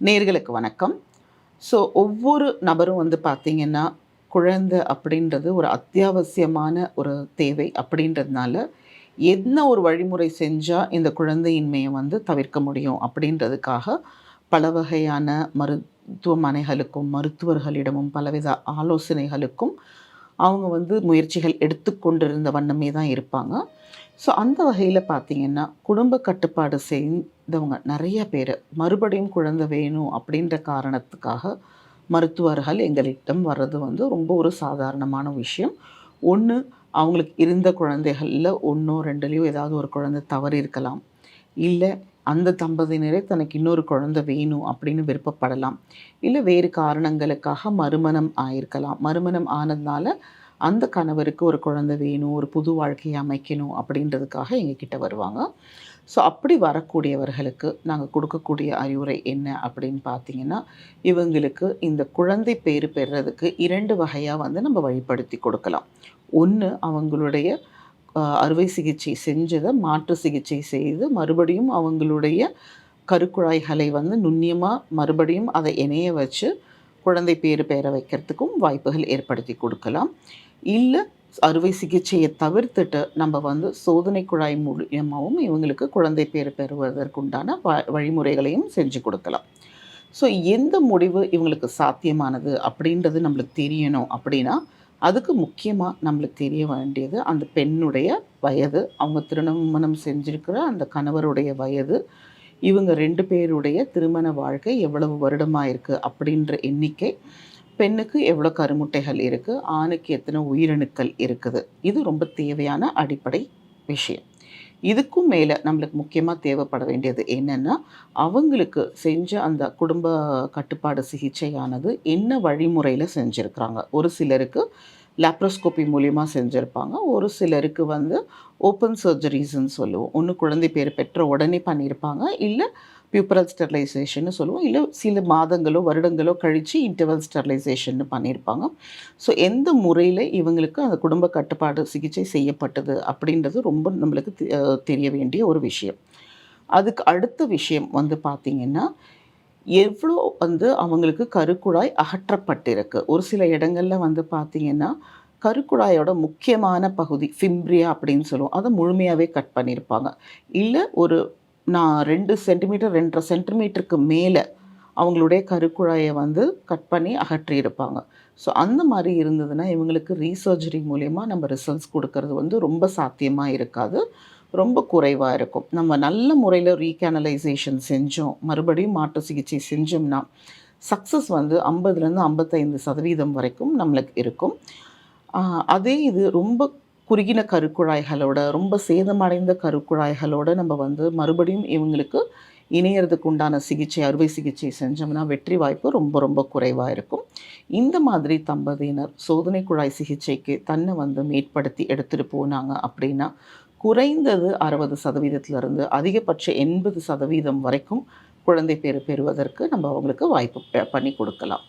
நேர்களுக்கு வணக்கம். ஸோ ஒவ்வொரு நபரும் வந்து பார்த்திங்கன்னா குழந்தை அப்படின்றது ஒரு அத்தியாவசியமான ஒரு தேவை அப்படின்றதுனால என்ன ஒரு வழிமுறை செஞ்சால் இந்த குழந்தையின்மையை வந்து தவிர்க்க முடியும் அப்படின்றதுக்காக பல வகையான மருத்துவமனைகளுக்கும் மருத்துவர்களிடமும் பலவித ஆலோசனைகளுக்கும் அவங்க வந்து முயற்சிகள் எடுத்துக்கொண்டிருந்த வண்ணமே தான் இருப்பாங்க. ஸோ அந்த வகையில் பார்த்தீங்கன்னா குடும்ப கட்டுப்பாடு செய்தவங்க நிறைய பேர் மறுபடியும் குழந்தை வேணும் அப்படின்ற காரணத்துக்காக மருத்துவர்கள் எங்களிடம் வர்றது வந்து ரொம்ப ஒரு சாதாரணமான விஷயம். ஒன்று அவங்களுக்கு இருந்த குழந்தைகளில் ஒன்றோ ரெண்டுலேயோ ஏதாவது ஒரு குழந்தை தவறு இருக்கலாம் இல்லை அந்த தம்பதியினரே தனக்கு இன்னொரு குழந்தை வேணும் அப்படின்னு விருப்பப்படலாம். இல்லை வேறு காரணங்களுக்காக மறுமணம் ஆயிருக்கலாம். மறுமணம் ஆனதுனால அந்த கணவருக்கு ஒரு குழந்தை வேணும் ஒரு புது வாழ்க்கையை அமைக்கணும் அப்படின்றதுக்காக எங்ககிட்ட வருவாங்க. ஸோ அப்படி வரக்கூடியவர்களுக்கு நாங்கள் கொடுக்கக்கூடிய அறிவுரை என்ன அப்படின்னு பார்த்தீங்கன்னா இவங்களுக்கு இந்த குழந்தை பேர் பெறுறதுக்கு இரண்டு வகையாக வந்து நம்ம வழிப்படுத்தி கொடுக்கலாம். ஒன்று அவங்களுடைய அறுவை சிகிச்சை செஞ்சதை மாற்று சிகிச்சை செய்து மறுபடியும் அவங்களுடைய கருக்குழாய்களை வந்து நுண்ணியமாக மறுபடியும் அதை இணைய வச்சு குழந்தை பேர் பெயர வைக்கிறதுக்கும் வாய்ப்புகள் ஏற்படுத்தி கொடுக்கலாம். இல்லை அறுவை சிகிச்சையை தவிர்த்துட்டு நம்ம வந்து சோதனை குழாய் மூலியமாகவும் இவங்களுக்கு குழந்தை பேர் பெறுவதற்குண்டான வ வழிமுறைகளையும் செஞ்சு கொடுக்கலாம். ஸோ எந்த முடிவு இவங்களுக்கு சாத்தியமானது அப்படின்றது நம்மளுக்கு தெரியணும் அப்படின்னா அதுக்கு முக்கியமாக நம்மளுக்கு தெரிய வேண்டியது அந்த பெண்ணுடைய வயது அவங்க திருமணம் செஞ்சுருக்கிற அந்த கணவருடைய வயது இவங்க ரெண்டு பேருடைய திருமண வாழ்க்கை எவ்வளவு வருடமாக இருக்குது அப்படின்ற எண்ணிக்கை பெண்ணுக்கு எவ்வளோ கருமுட்டைகள் இருக்குது ஆணுக்கு எத்தனை உயிரணுக்கள் இருக்குது. இது ரொம்ப தேவையான அடிப்படை விஷயம். இதுக்கும் மேலே நம்மளுக்கு முக்கியமாக தேவைப்பட வேண்டியது என்னென்னா அவங்களுக்கு செஞ்ச அந்த குடும்ப கட்டுப்பாடு சிகிச்சையானது என்ன வழிமுறையில் செஞ்சுருக்குறாங்க? ஒரு சிலருக்கு லேப்ரோஸ்கோப்பி மூலியமாக செஞ்சுருப்பாங்க. ஒரு சிலருக்கு வந்து ஓப்பன் சர்ஜரிஸ்ன்னு சொல்லுவோம். ஒன்று குழந்தை பேர் பெற்ற உடனே பண்ணியிருப்பாங்க இல்லை பியூப்பரல் ஸ்டெர்லைசேஷன் சொல்லுவோம். இல்லை சில மாதங்களோ வருடங்களோ கழித்து இன்டர்வல் ஸ்டெர்லைசேஷன் பண்ணியிருப்பாங்க ஸோ எந்த முறையில் இவங்களுக்கு அந்த குடும்ப கட்டுப்பாடு சிகிச்சை செய்யப்பட்டது அப்படின்றது ரொம்ப நம்மளுக்கு தெரிய வேண்டிய ஒரு விஷயம். அதுக்கு அடுத்த விஷயம் வந்து பார்த்திங்கன்னா எவ்வளோ வந்து அவங்களுக்கு கருக்குழாய் அகற்றப்பட்டிருக்கு. ஒரு சில இடங்களில் வந்து பார்த்திங்கன்னா கருக்குழாயோட முக்கியமான பகுதி ஃபிம்ப்ரியா அப்படின்னு சொல்லுவோம். அதை முழுமையாகவே கட் பண்ணியிருப்பாங்க இல்லை ஒரு நான் ரெண்டு சென்டிமீட்டர் ரெண்டரை சென்டிமீட்டருக்கு மேலே அவங்களுடைய கருக்குழாயை வந்து கட் பண்ணி அகற்றியிருப்பாங்க. ஸோ அந்த மாதிரி இருந்ததுன்னா இவங்களுக்கு ரீசர்ஜரி மூலயமா நம்ம ரிசல்ட்ஸ் கொடுக்கறது வந்து ரொம்ப சாத்தியமாக இருக்காது. ரொம்ப குறைவாக இருக்கும். நம்ம நல்ல முறையில் ரீகேனலைசேஷன் செஞ்சோம். மறுபடியும் மாற்று சிகிச்சை செஞ்சோம்னா சக்ஸஸ் வந்து ஐம்பதுலேருந்து ஐம்பத்தைந்து சதவீதம் வரைக்கும் நம்மளுக்கு இருக்கும். அதே இது ரொம்ப குறுகின கருக்குழாய்களோட ரொம்ப சேதமடைந்த கருக்குழாய்களோட நம்ம வந்து மறுபடியும் இவங்களுக்கு இணையறதுக்கு உண்டான சிகிச்சை அறுவை சிகிச்சை செஞ்சோம்னா வெற்றி வாய்ப்பு ரொம்ப ரொம்ப குறைவாக இருக்கும். இந்த மாதிரி தம்பதியினர் சோதனை குழாய் சிகிச்சைக்கு தன்னை வந்து மேற்படுத்தி எடுத்துகிட்டு போனாங்க அப்படின்னா குறைந்தது அறுபது சதவீதத்திலிருந்து அதிகபட்ச எண்பது சதவீதம் வரைக்கும் குழந்தை பேர் பெறுவதற்கு நம்ம அவங்களுக்கு வாய்ப்பு பண்ணி கொடுக்கலாம்.